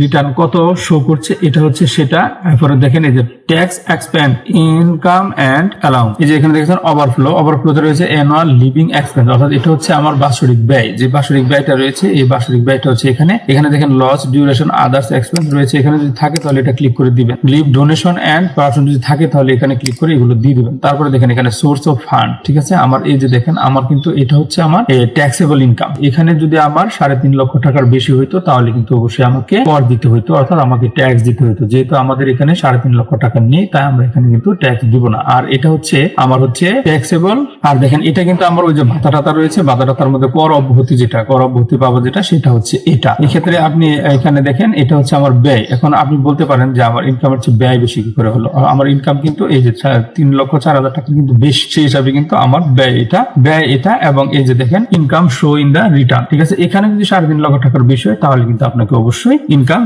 রিটার্ন কত শো করছে, এটা হচ্ছে সেটা। এরপরে দেখেন এই যে tax expend income and allowance এই যে এখানে দেখেন ওভারফ্লো ওভারফ্লোতে রয়েছে অ্যানুয়াল লিভিং এক্সপেন্স অর্থাৎ এটা হচ্ছে আমার বাৎসরিক ব্যয়। যে বাৎসরিক ব্যয়টা রয়েছে, এই বাৎসরিক ব্যয়টা হচ্ছে এখানে। এখানে দেখেন লস ডিউরেশন আদার্স এক্সপেন্স রয়েছে। এখানে যদি থাকে তাহলে এটা ক্লিক করে দিবেন। লিভ ডোনেশন এন্ড পার্সন যদি থাকে তাহলে এখানে ক্লিক করে এগুলো দিয়ে দিবেন। তারপরে দেখেন এখানে সোর্স অফ ফান্ড ঠিক আছে? আমার এই যে দেখেন, আমার কিন্তু এটা হচ্ছে আমার ট্যাক্সেবল ইনকাম এখানে যদি আমার সাড়ে তিন লক্ষ টাকার বেশি হইতো, তাহলে কিন্তু অবশ্যই আমাকে কর দিতে হইতো, অর্থাৎ আমাকে ট্যাক্স দিতে হইতো। যেহেতু আমাদের এখানে সাড়ে তিন লক্ষ টাকা নেই, তাই আমরা এখানে কিন্তু ট্যাক্স দিব না। আর এটা হচ্ছে, আমার হচ্ছে ট্যাক্সেবল আর দেখেন, এটা কিন্তু আমার ওই যে ভাতা টাতা রয়েছে ভাতা টাতার মধ্যে কর অব্যাহতি যেটা, কর অব্যাহতি পাবো যেটা, সেটা হচ্ছে এটা। এক্ষেত্রে আপনি এখানে দেখেন, এটা হচ্ছে আমার ব্যয়। এখন আপনি বলতে পারেন যে আমার ইনকাম হচ্ছে ব্যয় বেশি কি করে হলো? আমার ইনকাম কিন্তু এই যে তিন লক্ষ চার হাজার টাকা কিন্তু বেশি। সেই হিসাবে কিন্তু আমার ব্যয় এটা ব্যয় এটা এবং এই যে দেখেন income show in the return ঠিক আছে? এখানে যদি সাড়ে তিন লক্ষ টাকার বেশি হয় তাহলে কিন্তু আপনাকে অবশ্যই ইনকাম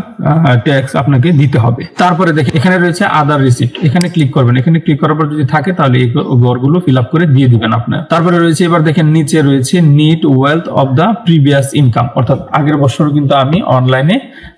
ট্যাক্স আপনাকে দিতে হবে। তারপরে দেখেন, এখানে রয়েছে আদার রিসিপ্ট এখানে ক্লিক করবেন। এখানে ক্লিক করার পর যদি থাকে, তাহলে এই ঘরগুলো ফিল আপ করে দিয়ে দিবেন আপনার। তারপরে রয়েছে, এবার দেখেন, নিচে রয়েছে net wealth of the previous income অর্থাৎ আগের বছর কিন্তু আমি অনলাইনে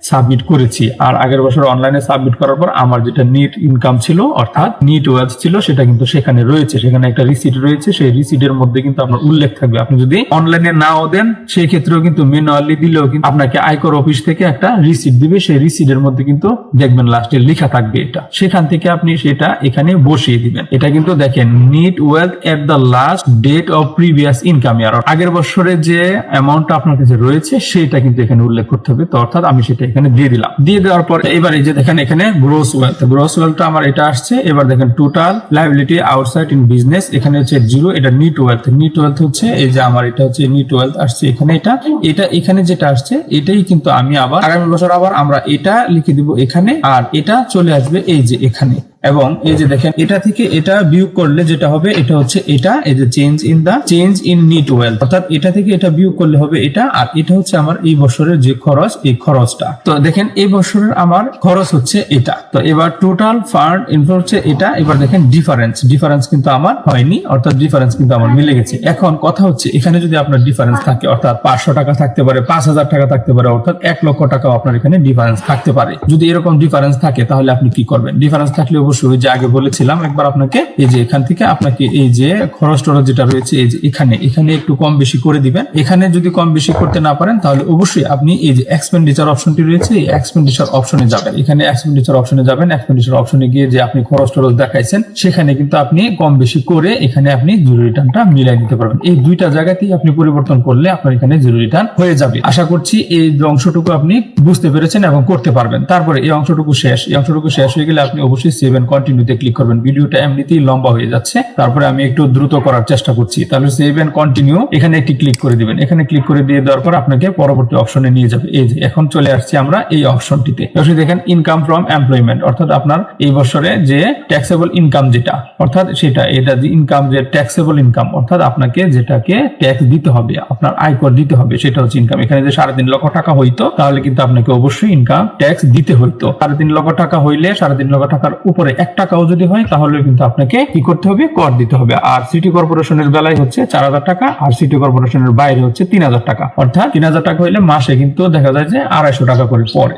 সাবমিট করেছি। আর আগের বছর অনলাইনে সাবমিট করার পর আমার যেটা নিট ইনকাম ছিল, অর্থাৎ নিট ওয়েলথ ছিল, সেটা কিন্তু সেখানে রয়েছে। সেখানে একটা রিসিট রয়েছে, সেই রিসিটের মধ্যে কিন্তু আপনার উল্লেখ থাকবে। আপনি যদি অনলাইনে নাও দেন, সেই ক্ষেত্রেও কিন্তু ম্যানুয়ালি দিলেও কিন্তু আপনাকে আয়কর অফিস থেকে একটা রিসিট দিবে। সেই রিসিটের মধ্যে কিন্তু দেখবেন লাস্টে লেখা থাকবে এটা। সেখান থেকে আপনি সেটা এখানে বসিয়ে দিবেন। এটা কিন্তু দেখেন net wealth at the last date of previous income year আগের বছরে যে অ্যামাউন্টটা আপনার কাছে রয়েছে, সেটা কিন্তু এখানে উল্লেখ করতে হবে। তো অর্থাৎ আমি সেটা এখানে দিয়ে দিলাম। দিয়ে দেওয়ার পর এবার এই যে দেখেন এখানে গ্রোস ওয়েলথ গ্রোস ওয়েলথ আমার এটা আসছে। এবার দেখেন total liability outside in business এখানে হচ্ছে জিরো এটা নিট ওয়েলথ নিট ওয়েলথ হচ্ছে এই যে আমার এটা হচ্ছে নিট ওয়েলথ আসছে এখানে এটা। এটা এখানে যেটা আসছে, এটাই কিন্তু আমি আবার আগামী বছর আবার আমরা এটা লিখে দিব এখানে, আর এটা চলে আসবে এই যে এখানে। এবং এই যে দেখেন, এটা থেকে এটা বিয়োগ করলে যেটা হবে, এটা হচ্ছে এটা, এই যে change in the change in net wealth অর্থাৎ এটা থেকে এটা বিয়োগ করলে হবে এটা, আর এটা হচ্ছে আমার এই বছরের যে খরচ, এই খরচটা। তো দেখেন, এই বছরের আমার খরচ হচ্ছে এটা। তো এবার টোটাল ফান্ড ইনফ্লো হচ্ছে এটা, এবার দেখেন ডিফারেন্স ডিফারেন্স কিন্তু আমার হয়নি, অর্থাৎ ডিফারেন্স কিন্তু আমার মিলে গেছে। এখন কথা হচ্ছে, এখানে যদি আপনার ডিফারেন্স থাকে, অর্থাৎ পাঁচশো টাকা থাকতে পারে, পাঁচ হাজার টাকা থাকতে পারে, অর্থাৎ এক লক্ষ টাকাও আপনার এখানে ডিফারেন্স থাকতে পারে। যদি এরকম ডিফারেন্স থাকে, তাহলে আপনি কি করবেন? ডিফারেন্স থাকলে অবশ্যই ওই যে আগে বলেছিলাম, একবার আপনাকে এই যে এখান থেকে আপনাকে এই যে খরচ টরচ যেটা রয়েছে, এই যে এখানে এখানে একটু কম বেশি করে দিবেন। এখানে যদি কম বেশি করতে না পারেন, তাহলে অবশ্যই আপনি এই যে এক্সপেন্ডিচার অপশনটি রয়েছে, এই এক্সপেন্ডিচার অপশনে যাবেন। এখানে এক্সপেন্ডিচার অপশনে যাবেন এক্সপেন্ডিচার অপশনে গিয়ে যে আপনি খরচ টরচ দেখাইছেন, সেখানে কিন্তু আপনি কম বেশি করে এখানে আপনি জিরো রিটার্নটা মিলাই দিতে পারবেন। এই দুইটা জায়গাতেই আপনি পরিবর্তন করলে আপনার এখানে জিরো রিটার্ন হয়ে যাবে। আশা করছি এই অংশটুকু আপনি বুঝতে পেরেছেন এবং করতে পারবেন। তারপরে এই অংশটুকু শেষ। এই অংশটুকু শেষ হয়ে গেলে আপনি অবশ্যই সেভ এন্ড কন্টিনিউতে ক্লিক করবেন। ভিডিওটা এমনিতেই লম্বা হয়ে যাচ্ছে। তারপরে আমি একটু দ্রুত করার চেষ্টা করছি। তাহলে সেভ এন্ড কন্টিনিউ এখানে একটি ক্লিক করে দিবেন। এখানে ক্লিক করে দিয়ে দেওয়ার পর আপনাকে পরবর্তী অপশনে নিয়ে যাবে। এই যে, এখন চলে আসছি আমরা এই অপশনটিতে অবশ্যই দেখেন ইনকাম ফ্রম এমপ্লয়মেন্ট অর্থাৎ আপনার এই বছরে যে ট্যাক্সেবল ইনকাম যেটা, অর্থাৎ সেটা, এটা যে ইনকাম যে ট্যাক্সেবল ইনকাম অর্থাৎ আপনাকে যেটাকে ট্যাক্স দিতে হবে, আপনার আয়কর দিতে হবে, সেটা হচ্ছে ইনকাম এখানে যে সাড়ে তিন লক্ষ টাকা হইতো, তাহলে কিন্তু আপনাকে অবশ্যই ইনকাম ট্যাক্স দিতে হইতো। সাড়ে তিন লক্ষ টাকা হইলে সাড়ে তিন লক্ষ টাকার উপরে উপরে এক টাকাও যদি হয়, তাহলে কিন্তু আপনাকে কি করতে হবে? কর দিতে হবে। আর সিটি কর্পোরেশনের বেলায় হচ্ছে চার হাজার টাকা, আর সিটি কর্পোরেশনের বাইরে হচ্ছে তিন হাজার টাকা। অর্থাৎ তিন হাজার টাকা হইলে মাসে কিন্তু দেখা যায় যে আড়াইশো টাকা করে পড়ে।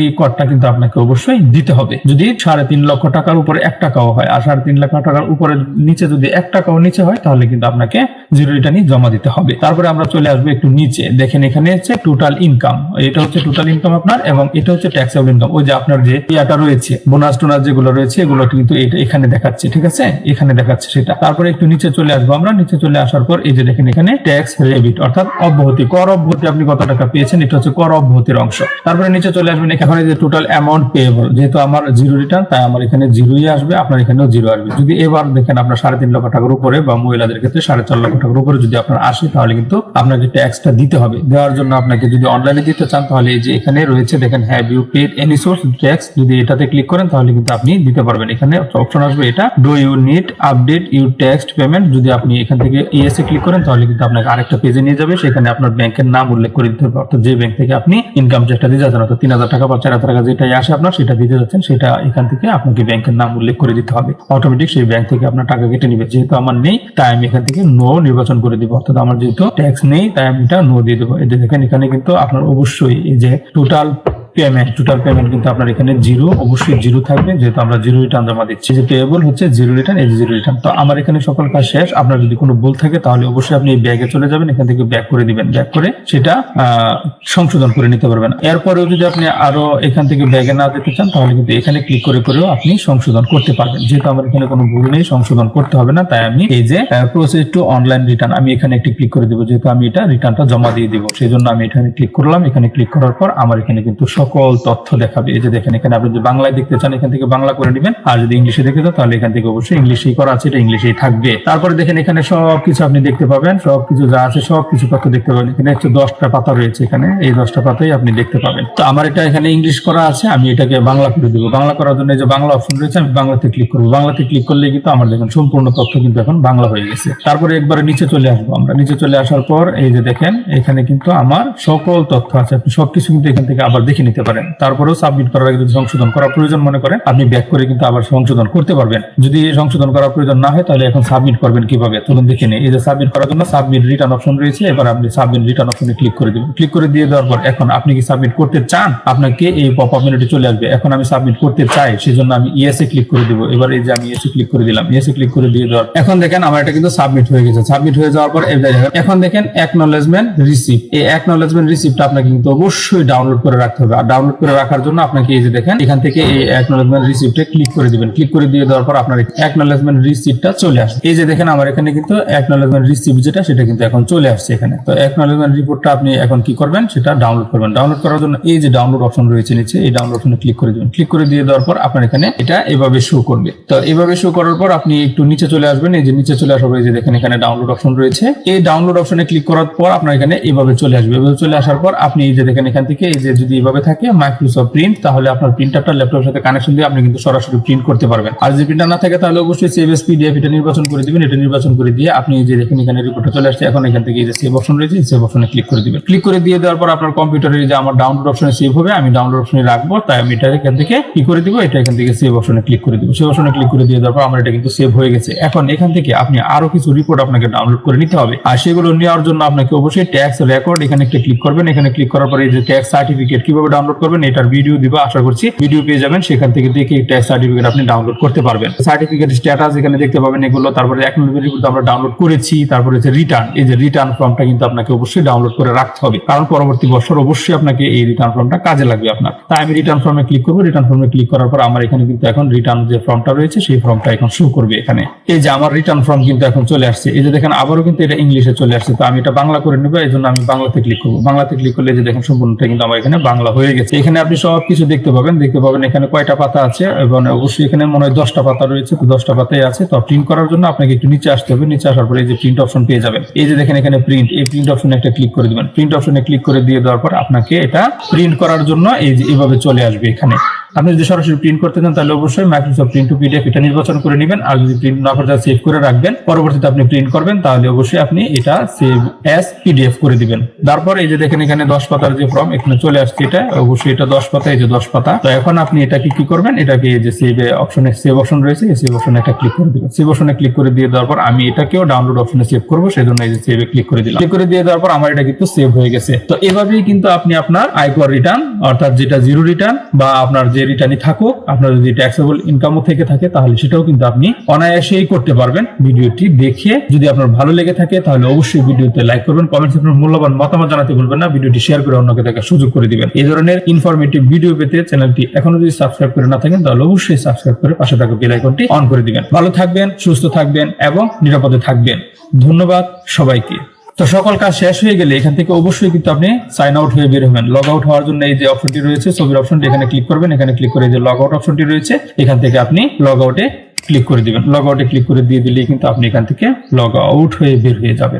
এই করটা কিন্তু আপনাকে অবশ্যই দিতে হবে। যদি সাড়ে তিন লক্ষ টাকার উপরে এক টাকাও হয়, আর সাড়ে তিন লক্ষ টাকার উপরে নিচে যদি এক টাকাও নিচে হয়, তাহলে কিন্তু আপনাকে জিরো রিটার্নই জমা দিতে হবে। তারপরে আমরা চলে আসব একটু নিচে। দেখেন এখানে হচ্ছে টোটাল ইনকাম এটা হচ্ছে টোটাল ইনকাম আপনার, এবং এটা হচ্ছে ট্যাক্সেবল ইনকাম ওই যে আপনার যে ইয়াটা রয়েছে বোনাস টোনাস যেগুলো রয়েছে এগুলো কিন্তু এখানে দেখাচ্ছে, ঠিক আছে? এখানে দেখাচ্ছে সেটা। তারপরে একটু নিচে চলে আসব আমরা। নিচে চলে আসার পর এই যে দেখেন এখানে ট্যাক্স রেবিট অর্থাৎ অব্যাহতি, কর অব্যাহতি আপনি কত টাকা পেয়েছেন? এটা হচ্ছে কর অব্যাহতির অংশ। তারপরে নিচে চলে আসবেন এখানে যে টোটাল অ্যামাউন্ট পেয়েবল যেহেতু আমার জিরো রিটার্ন তাই আমার এখানে জিরোই আসবে, আপনার এখানেও জিরো আসবে। যদি এবার দেখেন আপনার সাড়ে তিন লক্ষ টাকার উপরে বা মহিলাদের ক্ষেত্রে সাড়ে চার লক্ষ টাকার উপরে যদি আপনার আসে, তাহলে কিন্তু আপনাকে ট্যাক্সটা দিতে হবে। দেওয়ার জন্য আপনাকে যদি অনলাইনে দিতে চান, তাহলে এই যে এখানে রয়েছে, দেখেন have you paid any source tax যদি এটাতে ক্লিক করেন, তাহলে কিন্তু আপনি দিতে পারবেন। এখানে অপশন আসবে এটা do you need update your tax payment যদি আপনি এখান থেকে ইএসএ ক্লিক করেন, তাহলে কিন্তু আপনাকে আরেকটা পেজে নিয়ে যাবে। সেখানে আপনার ব্যাংকের নাম উল্লেখ করে দিতে হবে। অর্থাৎ যে ব্যাংক থেকে আপনি ইনকাম ট্যাক্সটা দিয়ে যাচ্ছেন, অর্থাৎ তিন হাজার টাকা বা চার হাজার টাকা যেটাই আসে আপনার, সেটা দিতে যাচ্ছেন, সেটা এখান থেকে আপনাকে ব্যাংকের নাম উল্লেখ করে দিতে হবে। অটোমেটিক সেই ব্যাংক থেকে আপনার টাকা কেটে নিবে। যেহেতু আমার নেই, তাই আমি এখান থেকে নো নির্বাচন করে দিব। অর্থাৎ আমার যেহেতু ট্যাক্স নেই, তাই আমি এটা নো দিয়ে দেবো। দেখেন, এখানে কিন্তু আপনার অবশ্যই এই যে টোটাল পেমেন্ট টোটাল পেমেন্ট কিন্তু আপনার এখানে জিরো অবশ্যই জিরো থাকবে। যেহেতু আমরা জিরো রিটার্ন জমা দিচ্ছি, যে পেয়েবল হচ্ছে জিরো রিটার্ন এই জিরো রিটার্ন তো আমার এখানে সকল কাজ শেষ। আপনার যদি কোনো ভুল থাকে, তাহলে অবশ্যই আপনি এই ব্যাগে চলে যাবেন, এখান থেকে ব্যাক করে দিবেন। ব্যাক করে সেটা সংশোধন করে নিতে পারবেন। এরপরেও যদি আপনি আরও এখান থেকে ব্যাগে না যেতে চান, তাহলে কিন্তু এখানে ক্লিক করে করেও আপনি সংশোধন করতে পারবেন। যেহেতু আমার এখানে কোনো ভুল নেই, সংশোধন করতে হবে না, তাই আমি এই যে প্রসেস টু অনলাইন রিটার্ন আমি এখানে একটি ক্লিক করে দিব। যেহেতু আমি এটা রিটার্নটা জমা দিয়ে দিব, সেই জন্য আমি এখানে ক্লিক করলাম। এখানে ক্লিক করার পর আমার এখানে কিন্তু সকল তথ্য দেখাবে। এই যে দেখেন, এখানে আপনি যদি বাংলায় দেখতে চান, এখান থেকে বাংলা করে নেবেন। আর যদি ইংলিশে দেখতে চান, তাহলে এখান থেকে অবশ্যই ইংলিশেই করা আছে, এটা ইংলিশেই থাকবে। তারপরে দেখেন, এখানে সবকিছু আপনি দেখতে পাবেন, সবকিছু যা আছে, সবকিছু তথ্য দেখতে পাবেন। এখানে হচ্ছে দশটা পাতা রয়েছে এখানে, এই দশটা পাতাই আপনি দেখতে পাবেন। তো আমার এটা এখানে ইংলিশ করা আছে, আমি এটাকে বাংলা করে দেবো। বাংলা করার জন্য যে বাংলা অপশন রয়েছে, আমি বাংলাতে ক্লিক করব। বাংলাতে ক্লিক করলে কিন্তু আমার দেখেন, সম্পূর্ণ তথ্য কিন্তু এখন বাংলা হয়ে গেছে। তারপরে একবারে নিচে চলে আসব আমরা। নিচে চলে আসার পর এই যে দেখেন, এখানে কিন্তু আমার সকল তথ্য আছে। আপনি সবকিছু কিন্তু এখান থেকে আবার দেখে নিতে পারেন। তারপরেও সাবমিট করার আগে যদি সংশোধন করা প্রয়োজন মনে করেন আপনি ব্যাক করে কিন্তু আবার সংশোধন করতে পারবেন। যদি সংশোধন করার প্রয়োজন না হয়, তাহলে এখন সাবমিট করবেন কীভাবে? চলুন দেখে নিই। এই যে সাবমিট করার জন্য সাবমিট রিটার্ন অপশন রয়েছে, এবার আপনি সাবমিট রিটার্ন অপশনে ক্লিক করে দিবেন। ক্লিক করে দিয়ে দেওয়ার পর এখন আপনি কি সাবমিট করতে চান? আপনাকে এই পপ আপ মেনুটি চলে আসবে। এখন আমি সাবমিট করতে চাই, সেজন্য আমি ইএসএ ক্লিক করে দিব। এবার এই যে আমি ইএসএ ক্লিক করে দিলাম ইএসএ ক্লিক করে দিয়ে দেওয়ার এখন দেখেন আমার এটা কিন্তু সাবমিট হয়ে গেছে। সাবমিট হয়ে যাওয়ার পর এখন দেখেন অ্যাকনোলেজমেন্ট রিসিপ্ট এই অ্যাকনোলেজমেন্ট রিসিপ্টটা আপনাকে কিন্তু অবশ্যই ডাউনলোড করে রাখতে হবে। আর ডাউনলোড করে রাখার জন্য আপনাকে এই যে দেখেন, এখান থেকে এই অ্যাকনোলেজমেন্ট রিসিপ্টে ক্লিক করে দিবেন। ক্লিক করে দিয়ে দেওয়ার পর আপনার অ্যাকনোলেজমেন্ট রিসিপ্টটা চলে আসবে। এই যে দেখেন, আমার এখানে কিন্তু অ্যাকনোলেজমেন্ট রিসিপ্ট যেটা, সেটা কিন্তু এখন চলে আসছে এখানে। তো অ্যাকনোলেজমেন্ট রিপোর্টটা আপনি এখন কি করবেন? সেটা ডাউনলোড করবেন। ডাউনলোড করার জন্য এই যে ডাউনলোড অপশন রয়েছে নিচে, এই ডাউনলোড অপশনে ক্লিক করে দিবেন। ক্লিক করে দিয়ে দেওয়ার পর আপনার এখানে এটা এভাবে শো করবে। তো এভাবে শো করার পর আপনি একটু নিচে চলে আসবেন। এই যে নিচে চলে আসার এই যে দেখেন, এখানে ডাউনলোড অপশন রয়েছে। এই ডাউনলোড অপশনে ক্লিক করার পর আপনার এখানে এভাবে চলে আসবে। এভাবে চলে আসার পর আপনি এই যে দেখেন, এখান থেকে এই যে যদি এভাবে থাকে মাইক্রোসফট প্রিন্ট তাহলে আপনার প্রিন্টারটা ল্যাপটপের সাথে কানেকশন দিয়ে আপনি কিন্তু সরাসরি প্রিন্ট করতে পারবেন। আর যদি প্রিন্টার না থাকে তাহলে অবশ্যই সেভ এস পিডিএফ এটা নির্বাচন করে দিবেন, এটা নির্বাচন করে দিয়ে আপনি যে দেখেন এখানে রিপোর্টটা চলে আসছে, এখন এখান থেকে যে সেভ অপশন রয়েছে সেভ অপশনে ক্লিক করে দিবেন। ক্লিক করে দিয়ে দেওয়ার পর আপনার কম্পিউটারে যে আমার ডাউনলোড অপশনে সেভ হবে, আমি ডাউনলোড অপশনে রাখব, তাই আমি এটা এখান থেকে কি করে দিব? এটা এখান থেকে সেভ অপশনে ক্লিক করে দিব। সেভ অপশনে ক্লিক করে দিয়ে দেওয়ার পর আমার এটা কিন্তু সেভ হয়ে গেছে। এখন এখান থেকে আপনি আরও কিছু রিপোর্ট আপনাকে ডাউনলোড করে নিতে হবে। আর সেগুলো নেওয়ার জন্য আপনাকে অবশ্যই ট্যাক্স রেকর্ড এখানে একটা ক্লিক করবেন। এখানে ক্লিক করার পরে যে ট্যাক্স সার্টিফিকেট কীভাবে ডাউনলোড করবেন, এটার ভিডিও দিব, আশা করছি ভিডিও পেয়ে যাবেন, সেখান থেকে দেখে ট্যাক্স সার্টিফিকেট আপনি ডাউনলোড করতে পারবেন। সার্টিফিকেট স্ট্যাটাস এখানে দেখতে পাবেন এগুলো, তারপরে এক নম্বর রিপোর্ট আমরা ডাউনলোড করেছি, তারপরে হচ্ছে রিটার্ন এই যে রিটার্ন ফর্মটা কিন্তু আপনাকে অবশ্যই ডাউনলোড করে রাখতে হবে। কারণ পরবর্তী বছর অবশ্যই আপনাকে এই রিটার্ন ফর্মটা কাজে লাগবে আপনার। তাই আমি রিটার্ন ফর্মে ক্লিক করব রিটার্ন ফর্মে ক্লিক করার পর আমার এখানে কিন্তু এখন রিটার্ন যে ফর্মটা রয়েছে, সেই ফর্মটা এখন শো করবে এখানে। এই যে আমার রিটার্ন ফর্ম কিন্তু এখন চলে আসছে। এই যে দেখেন, আবারও কিন্তু এটা ইংলিশে চলে আসছে। তো আমি এটা বাংলা করে নেব, এই জন্য আমি বাংলাতে ক্লিক করব। বাংলাতে ক্লিক করলে যে দেখেন, সম্পূর্ণটা কিন্তু আমার এখানে বাংলা হয়ে গেছে। এখানে আপনি সব কিছু দেখতে পাবেন। দেখতে পাবেন এখানে কয়টা পাতা আছে এবং অবশ্যই এখানে মনে হয় দশটা পাতা রয়েছে। তো দশটা পাতাই আছে। তো প্রিন্ট করার জন্য আপনাকে একটু নিচে আসতে হবে। নিচে আসার পরে এই যে প্রিন্ট অপশন পেয়ে যাবেন। এই যে দেখেন এখানে প্রিন্ট এই প্রিন্ট অপশনে একটা ক্লিক করে দিবেন। প্রিন্ট অপশনে ক্লিক করে দিয়ে দেওয়ার পর আপনাকে এটা প্রিন্ট করার জন্য এই যে এভাবে চলে আসবে এখানে। আপনি যদি সরাসরি প্রিন্ট করতে চান, তাহলে অবশ্যই মাইক্রোসফট প্রিন্ট টু পিডিএফ এটা নির্বাচন করে নেবেন। আর যদি প্রিন্ট না করতে সেভ করে রাখবেন। পরবর্তীতে আপনি প্রিন্ট করবেন, তাহলে অবশ্যই আপনি এটা সেভ অ্যাজ পিডিএফ করে দিবেন। তারপর এই যে দেখেন এখানে দশ পাতার যে ফর্ম এখানে চলে আসছে এটা। অবশ্যই এটা দশ পাতা, এই যে দশ পাতা। তো এখন আপনি এটাকে কি করবেন? এটাকে যে সেভ অপশনে সেভ অপশন রয়েছে, এই সেভ অপশনে একটা ক্লিক করে দিবেন। সেভ অপশনে ক্লিক করে দিয়ে দেওয়ার পর আমি এটাকেও ডাউনলোড অপশনে সেভ করব সেই জন্য এই যে সেভে ক্লিক করে দিলাম। ক্লিক করে দিয়ে দেওয়ার পর আমার এটা কিন্তু সেভ হয়ে গেছে। তো এভাবেই কিন্তু আপনি আপনার আয়কর রিটার্ন অর্থাৎ যেটা জিরো রিটার্ন বা আপনার যে রিটার্নই থাকুক আপনার যদি ট্যাক্সেবল ইনকামও থেকে থাকে, তাহলে সেটাও কিন্তু আপনি অনায়াসেই করতে পারবেন। ভিডিওটি দেখে যদি আপনার ভালো লেগে থাকে, তাহলে অবশ্যই ভিডিওতে লাইক করবেন কমেন্টস আপনার মূল্যবান মতামত জানাতে ভুলবেন না, ভিডিওটি শেয়ার করে অন্যকে দেখার সুযোগ করে দিবেন। এই ধরনের ইনফরমেটিভ ভিডিও পেতে চ্যানেলটি এখনও যদি সাবস্ক্রাইব করে না থাকেন, তাহলে অবশ্যই সাবস্ক্রাইব করে পাশে থাকা বেল আইকনটি অন করে দিবেন। ভালো থাকবেন, সুস্থ থাকবেন এবং নিরাপদে থাকবেন। ধন্যবাদ সবাইকে। তো সকল কাজ শেষ হয়ে গেলে এখান থেকে অবশ্যই কিন্তু আপনি সাইন আউট হয়ে বের হবেন। লগ আউট হওয়ার জন্য এই যে অপশনটি রয়েছে, ছবির অপশনটি এখানে ক্লিক করবেন। এখানে ক্লিক করে যে লগ আউট অপশনটি রয়েছে, এখান থেকে আপনি লগ আউটে ক্লিক করে দিবেন। লগ আউটে ক্লিক করে দিয়ে দিলেই কিন্তু আপনি এখান থেকে লগ আউট হয়ে বের হয়ে যাবেন।